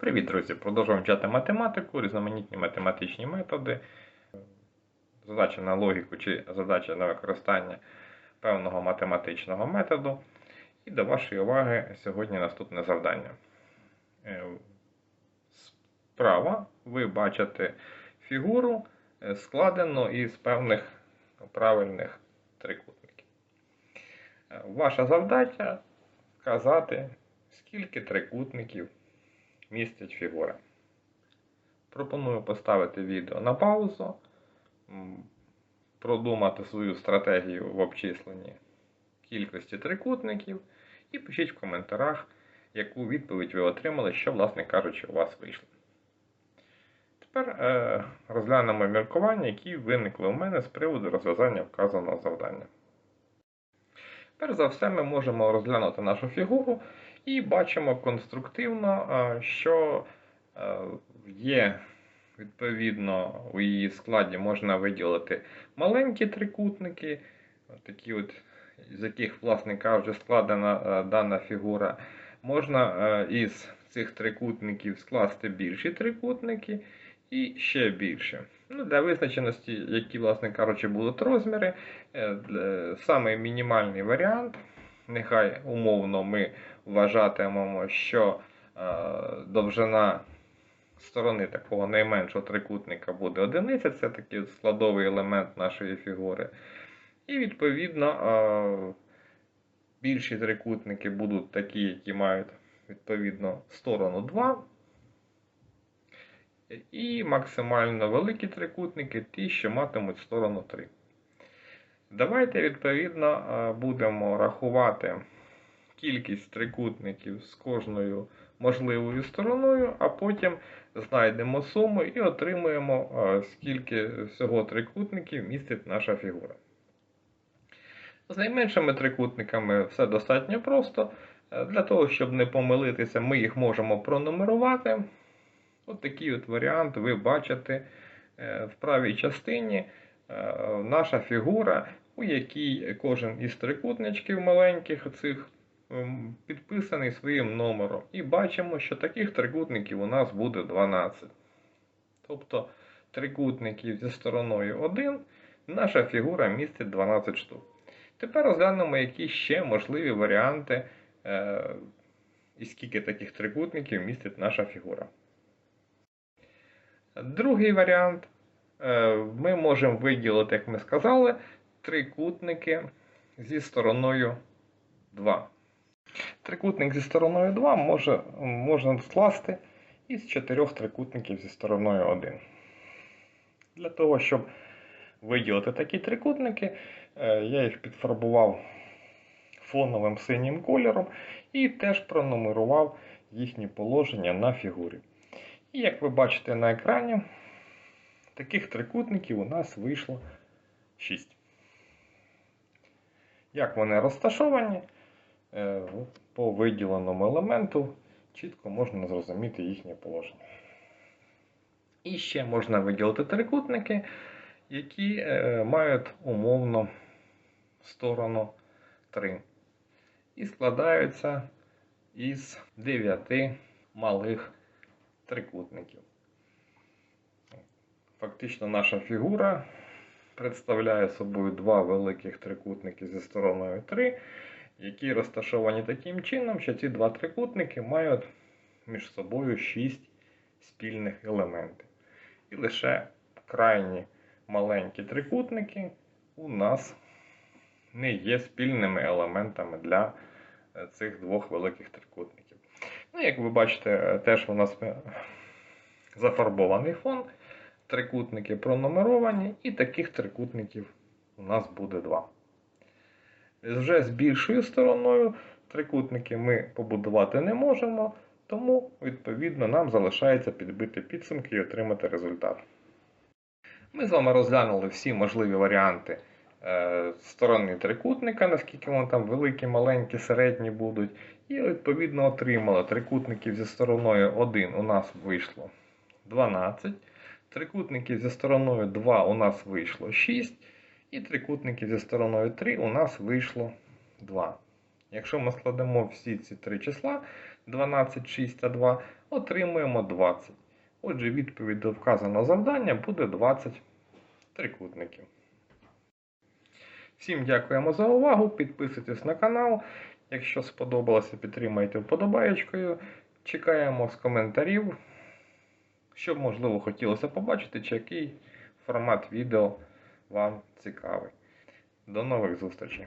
Привіт, друзі! Продовжуємо вчати математику, різноманітні математичні методи, задача на логіку чи задача на використання певного математичного методу. І до вашої уваги сьогодні наступне завдання. Е, Справа ви бачите фігуру, е, складену із певних правильних трикутників. Е, Ваша завдача вказати, скільки трикутників містять фігури. Пропоную поставити відео на паузу, продумати свою стратегію в обчисленні кількості трикутників і пишіть в коментарях, яку відповідь ви отримали, що, власне кажучи, у вас вийшло. Тепер е, розглянемо міркування, які виникли у мене з приводу розв'язання вказаного завдання. Перш за все, ми можемо розглянути нашу фігуру і бачимо конструктивно, що е, є відповідно у її складі можна виділити маленькі трикутники, такі от, з яких, власне кажучи, складена е, дана фігура. Можна е, із цих трикутників скласти більші трикутники і ще більше. Ну, Для визначеності, які, власне кажучи, будуть розміри, самий мінімальний варіант, нехай умовно ми вважатимемо, що е, довжина сторони такого найменшого трикутника буде одиниця, це такий складовий елемент нашої фігури. І відповідно е, більші трикутники будуть такі, які мають відповідно сторону 2. І максимально великі трикутники ті, що матимуть сторону 3. Давайте, відповідно, е, будемо рахувати кількість трикутників з кожною можливою стороною, а потім знайдемо суму і отримуємо, е, скільки всього трикутників містить наша фігура. З найменшими трикутниками все достатньо просто. Е, Для того, щоб не помилитися, ми їх можемо пронумерувати. От такий от варіант ви бачите е, в правій частині наша фігура, у якій кожен із трикутничків маленьких цих підписаний своїм номером. І бачимо, що таких трикутників у нас буде 12. Тобто трикутників зі стороною 1 наша фігура містить 12 штук. Тепер розглянемо, які ще можливі варіанти, е, і скільки таких трикутників містить наша фігура. Другий варіант. Е, Ми можемо виділити, як ми сказали, трикутники зі стороною 2. Трикутник зі стороною 2 може, можна скласти із чотирьох трикутників зі стороною 1. Для того, щоб виділити такі трикутники, е, я їх підфарбував фоновим синім кольором і теж пронумерував їхні положення на фігурі. І як ви бачите на екрані, таких трикутників у нас вийшло 6. Як вони розташовані, по виділеному елементу чітко можна зрозуміти їхнє положення. І ще можна виділити трикутники, які е, мають умовно сторону 3. І складаються із 9 малих трикутників. Фактично наша фігура представляє собою два великих трикутники зі стороною 3, які розташовані таким чином, що ці два трикутники мають між собою 6 спільних елементів. І лише крайні маленькі трикутники у нас не є спільними елементами для е, цих двох великих трикутників. Ну, як ви бачите, е, теж у нас е, зафарбований фон, трикутники пронумеровані, і таких трикутників у нас буде два. Вже з більшою стороною трикутники ми побудувати не можемо, тому, відповідно, нам залишається підбити підсумки і отримати результат. Ми з вами розглянули всі можливі варіанти е, сторони трикутника, наскільки вони там великі, маленькі, середні будуть. І відповідно отримали трикутників зі стороною 1 у нас вийшло 12. Трикутників зі стороною 2 у нас вийшло 6. І трикутників зі стороною 3 у нас вийшло 2. Якщо ми складемо всі ці три числа, 12, 6 та 2, отримуємо 20. Отже, відповідь до вказаного завдання буде 20 трикутників. Всім дякуємо за увагу. Підписуйтесь на канал. Якщо сподобалося, підтримайте вподобаєчкою. Чекаємо з коментарів, що можливо хотілося побачити, чи який формат відео вам цікавий. До нових зустрічей!